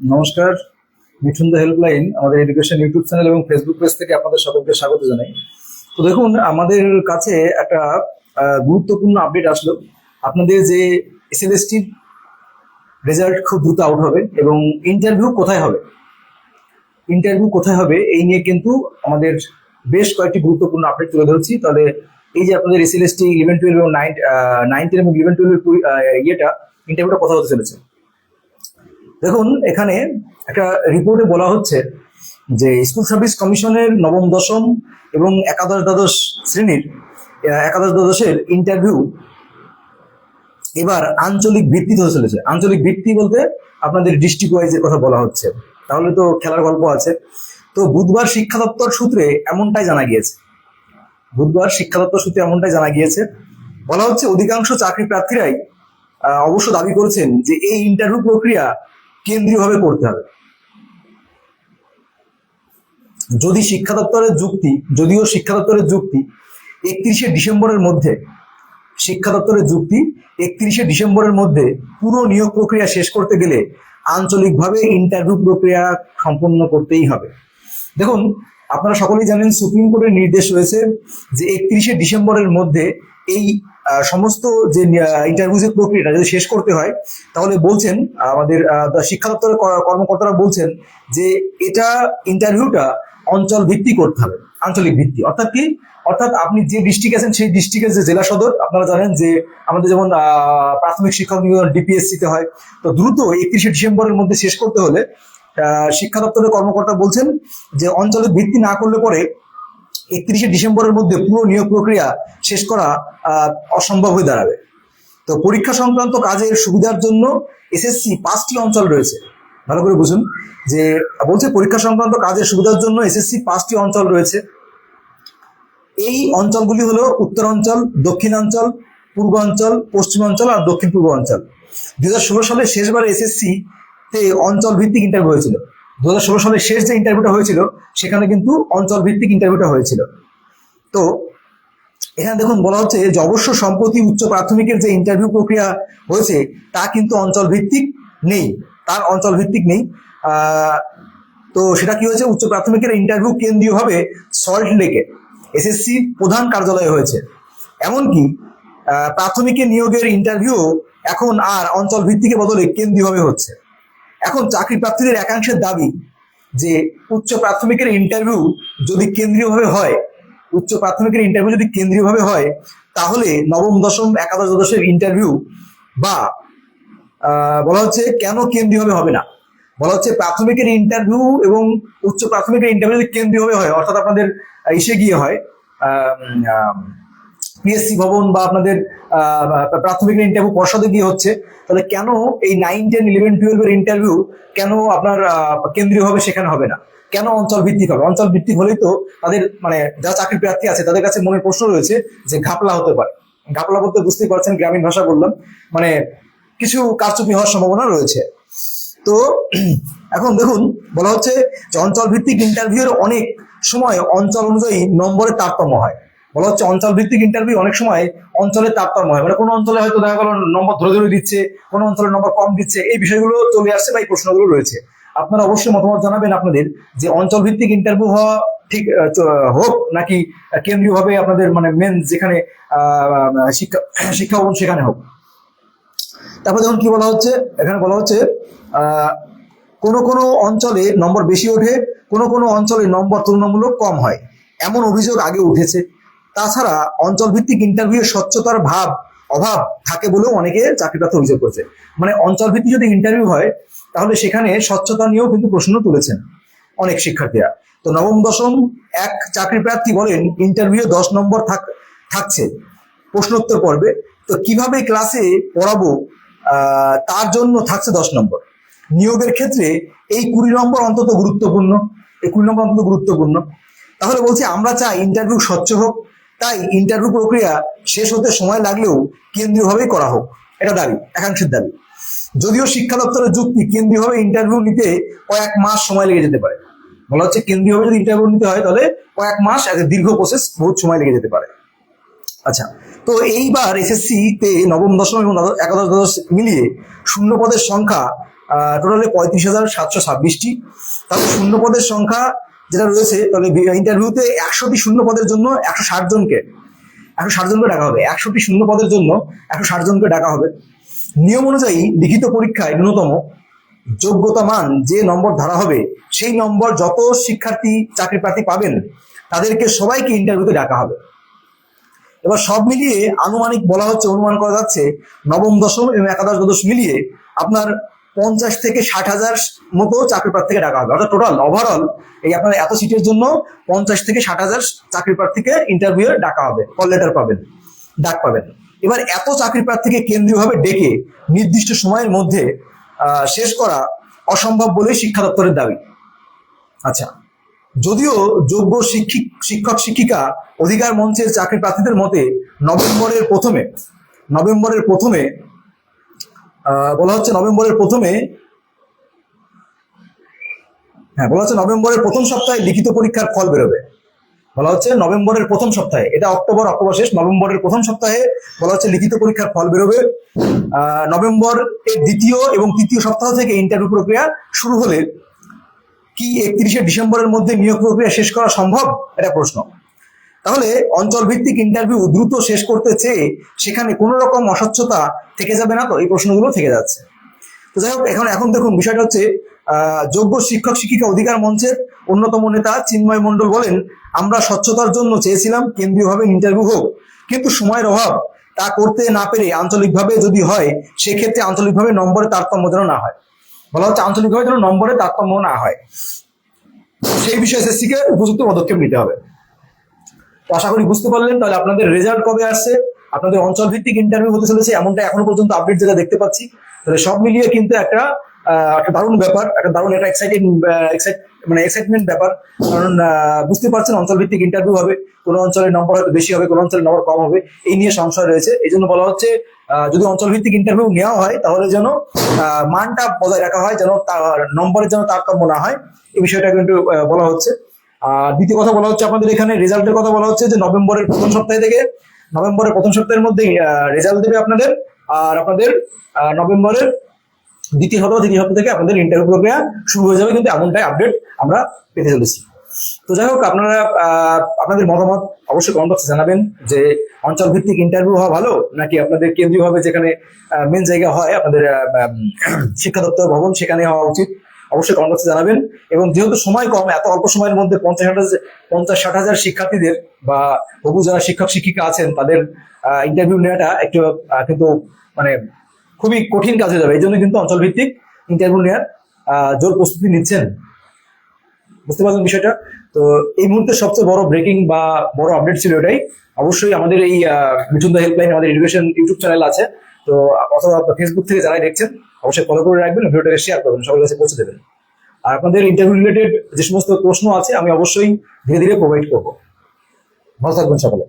নমস্কার Mithun the helpline আমাদের education YouTube channel এবং ফেসবুক পেজ থেকে আপনাদের সকলকে স্বাগত জানাই। তো দেখুন, আমাদের কাছে একটা গুরুত্বপূর্ণ আপডেট আসলো। আপনাদের যে এসএলএসটি রেজাল্ট খুব দ্রুত আউট হবে এবং ইন্টারভিউ কোথায় হবে? ইন্টারভিউ কোথায় হবে? এই নিয়ে কিন্তু আমাদের বেশ কয়েকটি গুরুত্বপূর্ণ আপডেট তুলে ধরছি। তাহলে এই যে আপনাদের এসএলএসটি ইলেভেন টুয়েলভ এবং নাইন নাইন এবং ইলেভেন টুয়েলভের ইয়েটা ইন্টারভিউটা কোথায় হতে চলেছে? দেখুন, এখানে একটা রিপোর্টে বলা হচ্ছে যে স্কুল সার্ভিস কমিশনের নবম, দশম এবং একাদশ দ্বাদশ শ্রেণির একাদশ দ্বাদশের ইন্টারভিউ এবার আঞ্চলিক ভিত্তিতে হতে চলেছে। আঞ্চলিক ভিত্তি বলতে আপনাদের ডিস্ট্রিক্ট ওয়াইজের কথা বলা হচ্ছে। তাহলে তো খেলার গল্প আছে। তো বুধবার শিক্ষা দপ্তর সূত্রে এমনটাই জানা গিয়েছে। বুধবার শিক্ষা দপ্তর সূত্রে এমনটাই জানা গিয়েছে। বলা হচ্ছে, অধিকাংশ চাকরি প্রার্থীরাই অবশ্য দাবি করেছেন যে এই ইন্টারভিউ প্রক্রিয়া কেন্দ্রীয়ভাবে করতে হবে। যদি শিক্ষা দপ্তরের যুক্তি, যদিও শিক্ষা দপ্তরের যুক্তি একত্রিশে ডিসেম্বরের মধ্যে, শিক্ষা দপ্তরের যুক্তি একত্রিশে ডিসেম্বরের মধ্যে পুরো নিয়োগ প্রক্রিয়া শেষ করতে গেলে আঞ্চলিকভাবে ইন্টারভিউ প্রক্রিয়া সম্পন্ন করতেই হবে। দেখুন, আপনারা সকলেই জানেন সুপ্রিম কোর্টের নির্দেশ রয়েছে যে একত্রিশে ডিসেম্বরের মধ্যে এই সমস্ত যে ইন্টারভিউ প্রক্রিয়াটা যদি শেষ করতে হয়, তাহলে বলছেন আমাদের শিক্ষা দপ্তরের কর্মকর্তারা বলছেন যে, এটা ইন্টারভিউটা অঞ্চল ভিত্তিক করতে হবে, আঞ্চলিক ভিত্তি। অর্থাৎ কি? অর্থাৎ আপনি যে ডিস্ট্রিক্ট আছেন, সেই ডিস্ট্রিক্টের যে জেলা সদর, আপনারা জানেন যে, আমাদের যেমন প্রাথমিক শিক্ষক নিবন্ধন ডিপিএসসিতে হয়, তো দ্রুত একত্রিশে ডিসেম্বরের মধ্যে শেষ করতে হলে শিক্ষা দপ্তরের কর্মকর্তা বলছেন যে অঞ্চলের ভিত্তি না করলে পরে একত্রিশে ডিসেম্বরের মধ্যে পুরো নিয়োগ প্রক্রিয়া শেষ করা অসম্ভব হয়ে দাঁড়াবে। তো পরীক্ষা সংক্রান্ত কাজের সুবিধার জন্য এসএসসি পাঁচটি অঞ্চল রয়েছে। ভালো করে বুঝুন, যে বলছে পরীক্ষা সংক্রান্ত কাজের সুবিধার জন্য এসএসসি পাঁচটি অঞ্চল রয়েছে। এই অঞ্চলগুলি হলো উত্তরাঞ্চল, দক্ষিণাঞ্চল, পূর্বাঞ্চল, পশ্চিমাঞ্চল আর দক্ষিণ পূর্ব অঞ্চল দু সালে শেষবার এসএসসি তে অঞ্চল ভিত্তিক ইন্টারভিউ হয়েছিল। দু হাজার ষোলো সালে শেষ যে ইন্টারভিউটা হয়েছিল সেখানে কিন্তু অঞ্চল ভিত্তিক ইন্টারভিউটা হয়েছিল। তো এখানে দেখুন বলা হচ্ছে যে অবশ্য সম্প্রতি উচ্চ প্রাথমিকের যে ইন্টারভিউ প্রক্রিয়া হয়েছে তা কিন্তু অঞ্চল ভিত্তিক নেই। তার অঞ্চল ভিত্তিক নেই তো সেটা কি হয়েছে? উচ্চ প্রাথমিকের ইন্টারভিউ কেন্দ্রীয়ভাবে সল্ট লেকে এসএসসি প্রধান কার্যালয়ে হয়েছে। এমনকি আহ, প্রাথমিকে নিয়োগের ইন্টারভিউ এখন আর অঞ্চল ভিত্তিকে বদলে কেন্দ্রীয়ভাবে হচ্ছে। এখন চাকরি প্রার্থীদের একাংশের দাবি যে উচ্চ প্রাথমিকের ইন্টারভিউ যদি কেন্দ্রীয়ভাবে হয়, উচ্চ প্রাথমিকের ইন্টারভিউ যদি কেন্দ্রীয়ভাবে হয়, তাহলে নবম, দশম, একাদশ, দ্বাদশের ইন্টারভিউ বা বলা হচ্ছে কেন কেন্দ্রীয়ভাবে হবে না? বলা হচ্ছে প্রাথমিকের ইন্টারভিউ এবং উচ্চ প্রাথমিকের ইন্টারভিউ যদি কেন্দ্রীয়ভাবে হয়, অর্থাৎ আপনাদের ইসে গিয়ে হয় পিএসসি ভবন বা আপনাদের প্রাথমিক ইন্টারভিউ পর্ষদে গিয়ে হচ্ছে, তাহলে কেন এই নাইন টেন ইলেভেন টুয়েলভের ইন্টারভিউ কেন আপনার কেন্দ্রীয়ভাবে সেখানে হবে না? কেন অঞ্চল ভিত্তিক হবে? অঞ্চল ভিত্তিক হলেই তো তাদের মানে যারা চাকরি প্রার্থী আছে, তাদের কাছে মনের প্রশ্ন রয়েছে যে ঘাপলা হতে পারে। ঘাপলা বলতে বুঝতেই পারছেন গ্রামীণ ভাষা বললাম মানে কিছু কারচুপি হওয়ার সম্ভাবনা রয়েছে। তো, এখন দেখুন, বলা হচ্ছে যে অঞ্চল ভিত্তিক ইন্টারভিউর অনেক সময় অঞ্চল অনুযায়ী নম্বরের তারতম্য হয়। বলা হচ্ছে অঞ্চল ভিত্তিক ইন্টারভিউ অনেক সময় অঞ্চলের তারতম্য হয়। মানে কোনো অঞ্চলে হয়তো দেখা গেল নম্বর ধরে ধরে দিচ্ছে, কোনো অঞ্চলে নম্বর কম দিচ্ছে, এই বিষয়গুলো চলে আসছে বা এই প্রশ্নগুলো রয়েছে। আপনারা অবশ্যই মতামত জানাবেন আপনাদের যে অঞ্চল ভিত্তিক ইন্টারভিউ হওয়া ঠিক হোক নাকি কেন্দ্রীয়ভাবে আপনাদের মানে মেন যেখানে শিক্ষা শিক্ষা ভবন সেখানে হোক। তারপর দেখুন কি বলা হচ্ছে, এখানে বলা হচ্ছে কোনো কোনো অঞ্চলে নম্বর বেশি ওঠে, কোনো কোনো অঞ্চলে নম্বর তুলনামূলক কম হয়। এমন অভিযোগ আগে উঠেছে। তাছাড়া অঞ্চল ভিত্তিক ইন্টারভিউ স্বচ্ছতার ভাব, অভাব থাকে বলেও অনেকে চাকরি প্রার্থী অভিযোগ করছে। মানে অঞ্চল ভিত্তিক যদি ইন্টারভিউ হয়, তাহলে সেখানে স্বচ্ছতা নিয়েও কিন্তু প্রশ্ন তুলেছেন অনেক শিক্ষার্থীরা। তো নবম, দশম, এক চাকরি প্রার্থী বলেন ইন্টারভিউ দশ নম্বর থাক, থাকছে। প্রশ্নোত্তর পর্বে, তো কীভাবে ক্লাসে পড়াবো? তার জন্য থাকছে দশ নম্বর। নিয়োগের ক্ষেত্রে, এই কুড়ি নম্বর অন্তত গুরুত্বপূর্ণ। এই কুড়ি নম্বর অন্তত গুরুত্বপূর্ণ। তাহলে বলছি, আমরা চাই ইন্টারভিউ স্বচ্ছ হোক। তাই ইন্টারভিউ প্রক্রিয়া শেষ হতে সময় লাগলেও কেন্দ্রীয়ভাবেই করা হোক। এটা দাবি, একাংশের দাবি। যদিও শিক্ষা দপ্তরের যুক্তি, কেন্দ্রীয়ভাবে ইন্টারভিউ নিতে কয়েক মাস সময় লেগে যেতে পারে। বলা হচ্ছে কেন্দ্রীয়ভাবে যদি ইন্টারভিউ নিতে হয়, তাহলে কয়েক মাস একটা দীর্ঘ প্রসেস বহুত সময় লেগে যেতে পারে। আচ্ছা তো এইবার এসএসসি তে নবম, দশম এবং একাদশ, দ্বাদশ মিলিয়ে শূন্য পদের সংখ্যা টোটালে পঁয়ত্রিশ হাজার সাতশো ছাব্বিশটি। তাহলে শূন্য পদের সংখ্যা যেটা রয়েছে তবে ইন্টারভিউতে একশোটি শূন্য পদের জন্য একশো ষাট জনকে, একশো ষাট জনকে ডাকা হবে। একশোটি শূন্য পদের জন্য একশো ষাট জনকে ডাকা হবে। নিয়ম অনুযায়ী লিখিত পরীক্ষায় ন্যূনতম যোগ্যতা মান যে নম্বর ধরা হবে, সেই নম্বর যত শিক্ষার্থী চাকরি প্রার্থী পাবেন, তাদেরকে সবাইকে ইন্টারভিউতে ডাকা হবে। এবার সব মিলিয়ে আনুমানিক বলা হচ্ছে, অনুমান করা যাচ্ছে, নবম, দশম এবং একাদশ দ্বাদশ মিলিয়ে আপনার পঞ্চাশ থেকে ষাট হাজার মতো চাকরি প্রার্থীকে ডাকা হবে। অর্থাৎ টোটাল ওভারঅল এই আপনার এত সিটের জন্য পঞ্চাশ থেকে ষাট হাজার চাকরি প্রার্থীকে ইন্টারভিউ ডাকা হবে। কল লেটার পাবেন, ডাক পাবেন। এবার এত চাকরি প্রার্থীকে কেন্দ্রীয়ভাবে ডেকে নির্দিষ্ট সময়ের মধ্যে শেষ করা অসম্ভব বলেই শিক্ষা দপ্তরের দাবি। আচ্ছা যদিও যোগ্য শিক্ষিক, শিক্ষক, শিক্ষিকা অধিকার মঞ্চের চাকরি প্রার্থীদের মতে নভেম্বরের প্রথমে নভেম্বরের প্রথমে বলা হচ্ছে নভেম্বরের প্রথমে হ্যাঁ বলা হচ্ছে নভেম্বরের প্রথম সপ্তাহে লিখিত পরীক্ষার ফল বেরোবে। বলা হচ্ছে নভেম্বরের প্রথম সপ্তাহে, এটা অক্টোবর অক্টোবর শেষ, নভেম্বরের প্রথম সপ্তাহে বলা হচ্ছে লিখিত পরীক্ষার ফল বেরোবে। নভেম্বর এর দ্বিতীয় এবং তৃতীয় সপ্তাহ থেকে ইন্টারভিউ প্রক্রিয়া শুরু হলে কি একত্রিশে ডিসেম্বরের মধ্যে নিয়োগ প্রক্রিয়া শেষ করা সম্ভব? এটা প্রশ্ন। তাহলে অঞ্চল ভিত্তিক ইন্টারভিউ দ্রুত শেষ করতে চেয়ে সেখানে কোনো রকম অস্বচ্ছতা থেকে যাবে না তো? এই প্রশ্নগুলো থেকে যাচ্ছে। তো যাই হোক, এখন এখন দেখুন, বিষয়টা হচ্ছে যোগ্য শিক্ষক শিক্ষিকা অধিকার মঞ্চের অন্যতম নেতা চিন্ময় মণ্ডল বলেন, আমরা স্বচ্ছতার জন্য চেয়েছিলাম কেন্দ্রীয়ভাবে ইন্টারভিউ হোক, কিন্তু সময়ের অভাব। তা করতে না পেরে আঞ্চলিকভাবে যদি হয়, সেক্ষেত্রে আঞ্চলিকভাবে নম্বরে তারতম্য যেন না হয়। বলা হচ্ছে, আঞ্চলিকভাবে যেন নম্বরে তারতম্য না হয়। সেই বিষয়ে এসএসসি কে উপযুক্ত পদক্ষেপ নিতে হবে। আশা করি বুঝতে পারলেন। তাহলে আপনাদের রেজাল্ট কবে আসছে? আপনাদের অঞ্চল ভিত্তিক ইন্টারভিউ হতে চলেছে, এমনটা এখনও পর্যন্ত আপডেট যেটা দেখতে পাচ্ছি। তাহলে সব মিলিয়ে কিন্তু একটা একটা দারুণ ব্যাপার, একটা দারুণ, একটা এক্সাইটিং মানে এক্সাইটমেন্ট ব্যাপার। কারণ বুঝতে পারছেন অঞ্চল ভিত্তিক ইন্টারভিউ হবে, কোনো অঞ্চলের নম্বর হয়তো বেশি হবে, কোনো অঞ্চলের নম্বর কম হবে, এই নিয়ে সংশয় রয়েছে। এই জন্য বলা হচ্ছে যদি অঞ্চল ভিত্তিক ইন্টারভিউ নেওয়া হয়, তাহলে যেন মানটা বজায় রাখা হয়, যেন তার নম্বরের যেন তারতম্য না হয়, এই বিষয়টা কিন্তু বলা হচ্ছে। আর দ্বিতীয় কথা বলা হচ্ছে আপনাদের এখানে রেজাল্টের কথা বলা হচ্ছে যে নভেম্বরের প্রথম সপ্তাহ থেকে নভেম্বরের প্রথম সপ্তাহের মধ্যে রেজাল্ট দেবে আপনাদের। আর আপনাদের নভেম্বরের দ্বিতীয় সপ্তাহ তৃতীয় সপ্তাহ থেকে আপনাদের ইন্টারভিউ প্রক্রিয়া শুরু হয়ে যাবে কিন্তু এমনটাই আপডেট আমরা পেতে চলেছি। তো যাই হোক, আপনারা আপনাদের মতামত অবশ্যই কমেন্ট বক্সে জানাবেন যে অঞ্চল ভিত্তিক ইন্টারভিউ হওয়া ভালো নাকি আপনাদের কেন্দ্রীয়ভাবে যেখানে মেন জায়গা হয়, আপনাদের শিক্ষা দপ্তর, ভবন সেখানে হওয়া উচিত? অবশ্যই কমেন্ট বক্সে জানাবেন। এবং যেহেতু সময় কম, এত অল্প সময়ের মধ্যে পঞ্চাশ ষাট হাজার পঞ্চাশ ষাট হাজার শিক্ষার্থীদের বা বহু যারা শিক্ষক, শিক্ষিকা আছেন, তাদের ইন্টারভিউ নেওয়াটা একটু কিন্তু মানে খুবই কঠিন কাজ হয়ে যাবে। এই জন্য কিন্তু অঞ্চল ভিত্তিক ইন্টারভিউ নেওয়ার জোর প্রস্তুতি নিচ্ছেন। বুঝতে পারছেন বিষয়টা? তো এই মুহূর্তে সবচেয়ে বড় ব্রেকিং বা বড় আপডেট ছিল এটাই। অবশ্যই আমাদের এই মিঠুন্দা হেল্পলাইন আমাদের এডুকেশন ইউটিউব চ্যানেল আছে। তো, অথবা ফেসবুক থেকে যারাই দেখছেন অবশ্যই ফলো করে রাখবেন, ভিডিওটাকে শেয়ার করবেন, সবার কাছে পৌঁছে দেবেন। আর আপনাদের ইন্টারভিউ রিলেটেড যে সমস্ত প্রশ্ন আছে, আমি অবশ্যই ধীরে ধীরে প্রোভাইড করব। ভালো থাকবেন সকলে।